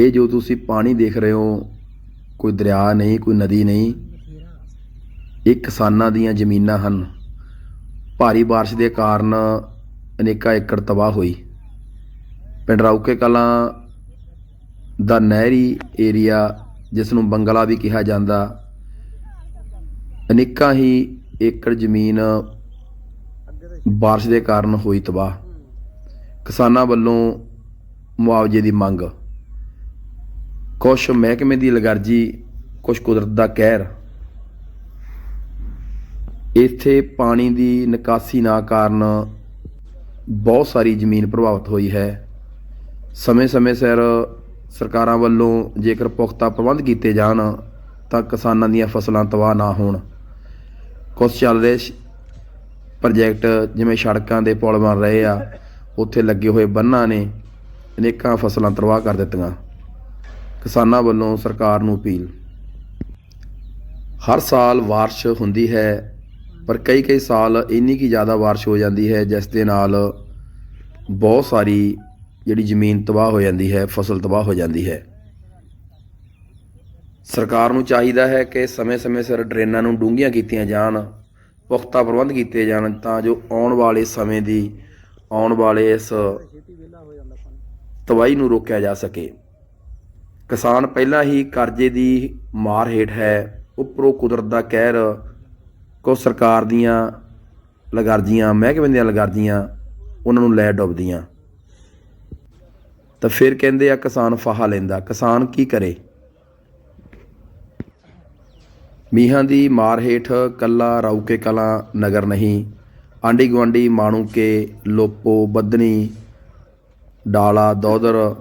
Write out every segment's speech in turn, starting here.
ਇਹ ਜੋ ਤੁਸੀਂ ਪਾਣੀ ਦੇਖ ਰਹੇ ਹੋ, ਕੋਈ ਦਰਿਆ ਨਹੀਂ, ਕੋਈ ਨਦੀ ਨਹੀਂ, ਇਹ ਕਿਸਾਨਾਂ ਦੀਆਂ ਜ਼ਮੀਨਾਂ ਹਨ। ਭਾਰੀ ਬਾਰਿਸ਼ ਦੇ ਕਾਰਨ ਅਨੇਕਾਂ ਏਕੜ ਤਬਾਹ ਹੋਈ। ਪਿੰਡ ਰੌਕੇ ਕਲਾਂ ਦਾ ਨਹਿਰੀ ਏਰੀਆ, ਜਿਸ ਨੂੰ ਬੰਗਲਾ ਵੀ ਕਿਹਾ ਜਾਂਦਾ, ਅਨੇਕਾਂ ਹੀ ਏਕੜ ਜ਼ਮੀਨ ਬਾਰਿਸ਼ ਦੇ ਕਾਰਨ ਹੋਈ ਤਬਾਹ। ਕਿਸਾਨਾਂ ਵੱਲੋਂ ਮੁਆਵਜ਼ੇ ਦੀ ਮੰਗ। ਕੁਛ ਮਹਿਕਮੇ ਦੀ ਲਗਰਜੀ ਕੁਛ ਕੁਦਰਤ ਦਾ ਕਹਿਰ। ਇੱਥੇ ਪਾਣੀ ਦੀ ਨਿਕਾਸੀ ਨਾ ਕਾਰਨ ਬਹੁਤ ਸਾਰੀ ਜ਼ਮੀਨ ਪ੍ਰਭਾਵਿਤ ਹੋਈ ਹੈ। ਸਮੇਂ-ਸਮੇਂ ਸਿਰ ਸਰਕਾਰਾਂ ਵੱਲੋਂ ਜੇਕਰ ਪੁਖਤਾ ਪ੍ਰਬੰਧ ਕੀਤੇ ਜਾਣ, ਤਾਂ ਕਿਸਾਨਾਂ ਦੀਆਂ ਫਸਲਾਂ ਤਬਾਹ ਨਾ ਹੋਣ। ਕੁਝ ਚੱਲ ਰਹੇ ਪ੍ਰੋਜੈਕਟ, ਜਿਵੇਂ ਸੜਕਾਂ ਦੇ ਪੁਲ ਬਣ ਰਹੇ ਆ, ਉੱਥੇ ਲੱਗੇ ਹੋਏ ਬੰਨਾਂ ਨੇ ਅਨੇਕਾਂ ਫਸਲਾਂ ਤਬਾਹ ਕਰ ਦਿੱਤੀਆਂ। ਕਿਸਾਨਾਂ ਵੱਲੋਂ ਸਰਕਾਰ ਨੂੰ ਅਪੀਲ। ਹਰ ਸਾਲ ਬਾਰਿਸ਼ ਹੁੰਦੀ ਹੈ, ਪਰ ਕਈ ਕਈ ਸਾਲ ਇੰਨੀ ਕੀ ਜ਼ਿਆਦਾ ਬਾਰਿਸ਼ ਹੋ ਜਾਂਦੀ ਹੈ, ਜਿਸ ਦੇ ਨਾਲ ਬਹੁਤ ਸਾਰੀ ਜਿਹੜੀ ਜ਼ਮੀਨ ਤਬਾਹ ਹੋ ਜਾਂਦੀ ਹੈ, ਫਸਲ ਤਬਾਹ ਹੋ ਜਾਂਦੀ ਹੈ। ਸਰਕਾਰ ਨੂੰ ਚਾਹੀਦਾ ਹੈ ਕਿ ਸਮੇਂ-ਸਮੇਂ ਸਿਰ ਡਰੇਨਾਂ ਨੂੰ ਡੂੰਘੀਆਂ ਕੀਤੀਆਂ ਜਾਣ, ਪੁਖਤਾ ਪ੍ਰਬੰਧ ਕੀਤੇ ਜਾਣ, ਤਾਂ ਜੋ ਆਉਣ ਵਾਲੇ ਸਮੇਂ ਦੀ, ਆਉਣ ਵਾਲੇ ਇਸ ਤਬਾਹੀ ਨੂੰ ਰੋਕਿਆ ਜਾ ਸਕੇ। ਕਿਸਾਨ ਪਹਿਲਾਂ ਹੀ ਕਰਜ਼ੇ ਦੀ ਮਾਰ ਹੇਠ ਹੈ, ਉੱਪਰੋਂ ਕੁਦਰਤ ਦਾ ਕਹਿਰ, ਕੋ ਸਰਕਾਰ ਦੀਆਂ ਲਗਾਰਜੀਆਂ, ਮਹਿਕਮੇ ਦੀਆਂ ਲਗਾਰਜੀਆਂ, ਉਹਨਾਂ ਨੂੰ ਲੈ ਡੁੱਬਦੀਆਂ। ਤਾਂ ਫਿਰ ਕਹਿੰਦੇ ਆ, ਕਿਸਾਨ ਫਾਹਾ ਲੈਂਦਾ। ਕਿਸਾਨ ਕੀ ਕਰੇ? ਮੀਹਾਂ ਦੀ ਮਾਰ ਹੇਠ ਕੱਲਾ ਰੌਕੇ ਕਲਾ ਨਗਰ ਨਹੀਂ। ਆਂਡੀ ਗਵਾਂਡੀ ਮਾਣੂਕੇ ਲੋਪੋ ਬੱਦਨੀ ਡਾਲਾ, ਦੌਦਰ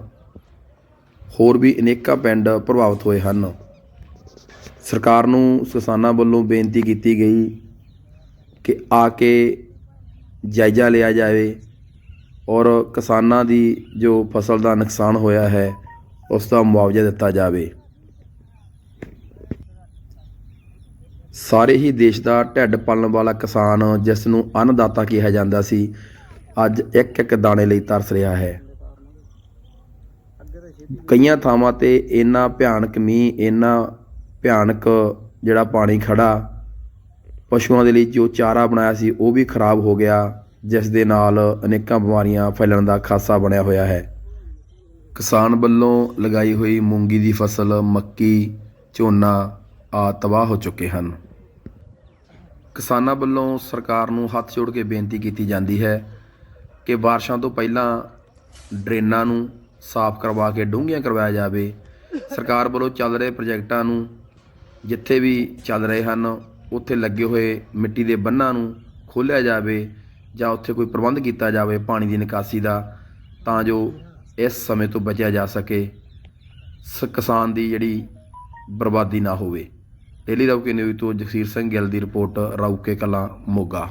ਹੋਰ ਵੀ ਅਨੇਕਾਂ ਪਿੰਡ ਪ੍ਰਭਾਵਿਤ ਹੋਏ ਹਨ। ਸਰਕਾਰ ਨੂੰ ਕਿਸਾਨਾਂ ਵੱਲੋਂ ਬੇਨਤੀ ਕੀਤੀ ਗਈ ਕਿ ਆ ਕੇ ਜਾਇਜ਼ਾ ਲਿਆ ਜਾਵੇ ਔਰ ਕਿਸਾਨਾਂ ਦੀ ਜੋ ਫਸਲ ਦਾ ਨੁਕਸਾਨ ਹੋਇਆ ਹੈ, ਉਸ ਦਾ ਮੁਆਵਜ਼ਾ ਦਿੱਤਾ ਜਾਵੇ। ਸਾਰੇ ਹੀ ਦੇਸ਼ ਦਾ ਢਿੱਡ ਪਾਲਣ ਵਾਲਾ ਕਿਸਾਨ, ਜਿਸ ਨੂੰ ਅੰਨਦਾਤਾ ਕਿਹਾ ਜਾਂਦਾ ਸੀ, ਅੱਜ ਇੱਕ ਇੱਕ ਦਾਣੇ ਲਈ ਤਰਸ ਰਿਹਾ ਹੈ। ਕਈਆਂ ਥਾਵਾਂ ਤੇ ਇੰਨਾ ਭਿਆਨਕ ਮੀਂਹ, ਇੰਨਾ ਭਿਆਨਕ ਜਿਹੜਾ ਪਾਣੀ ਖੜਾ, ਪਸ਼ੂਆਂ ਦੇ ਲਈ ਜੋ ਚਾਰਾ ਬਣਾਇਆ ਸੀ, ਉਹ ਵੀ ਖਰਾਬ ਹੋ ਗਿਆ, ਜਿਸ ਦੇ ਨਾਲ ਅਨੇਕਾਂ ਬਿਮਾਰੀਆਂ ਫੈਲਣ ਦਾ ਖਾਸਾ ਬਣਿਆ ਹੋਇਆ ਹੈ। ਕਿਸਾਨ ਵੱਲੋਂ ਲਗਾਈ ਹੋਈ ਮੂੰਗੀ ਦੀ ਫਸਲ, ਮੱਕੀ, ਝੋਨਾ ਆ ਤਬਾਹ ਹੋ ਚੁੱਕੇ ਹਨ। ਕਿਸਾਨਾਂ ਵੱਲੋਂ ਸਰਕਾਰ ਨੂੰ ਹੱਥ ਜੋੜ ਕੇ ਬੇਨਤੀ ਕੀਤੀ ਜਾਂਦੀ ਹੈ ਕਿ ਬਾਰਿਸ਼ਾਂ ਤੋਂ ਪਹਿਲਾਂ ਡਰੇਨਾਂ ਨੂੰ ਸਾਫ਼ ਕਰਵਾ ਕੇ ਡੂੰਘੀਆਂ ਕਰਵਾਇਆ ਜਾਵੇ। ਸਰਕਾਰ ਵੱਲੋਂ ਚੱਲ ਰਹੇ ਪ੍ਰੋਜੈਕਟਾਂ ਨੂੰ ਜਿੱਥੇ ਵੀ ਚੱਲ ਰਹੇ ਹਨ, ਉੱਥੇ ਲੱਗੇ ਹੋਏ ਮਿੱਟੀ ਦੇ ਬੰਨਾਂ ਨੂੰ ਖੋਲ੍ਹਿਆ ਜਾਵੇ ਜਾਂ ਉੱਥੇ ਕੋਈ ਪ੍ਰਬੰਧ ਕੀਤਾ ਜਾਵੇ ਪਾਣੀ ਦੀ ਨਿਕਾਸੀ ਦਾ, ਤਾਂ ਜੋ ਇਸ ਸਮੇਂ ਤੋਂ ਬਚਿਆ ਜਾ ਸਕੇ, ਸ, ਕਿਸਾਨ ਦੀ ਜਿਹੜੀ ਬਰਬਾਦੀ ਨਾ ਹੋਵੇ। ਡੇਲੀ ਰੌਕੇ ਨਿਊਜ਼ ਤੋਂ ਜਗਸੀਰ ਸਿੰਘ ਗਿੱਲ ਦੀ ਰਿਪੋਰਟ ਰੌਕੇ ਕਲਾਂ, ਮੋਗਾ।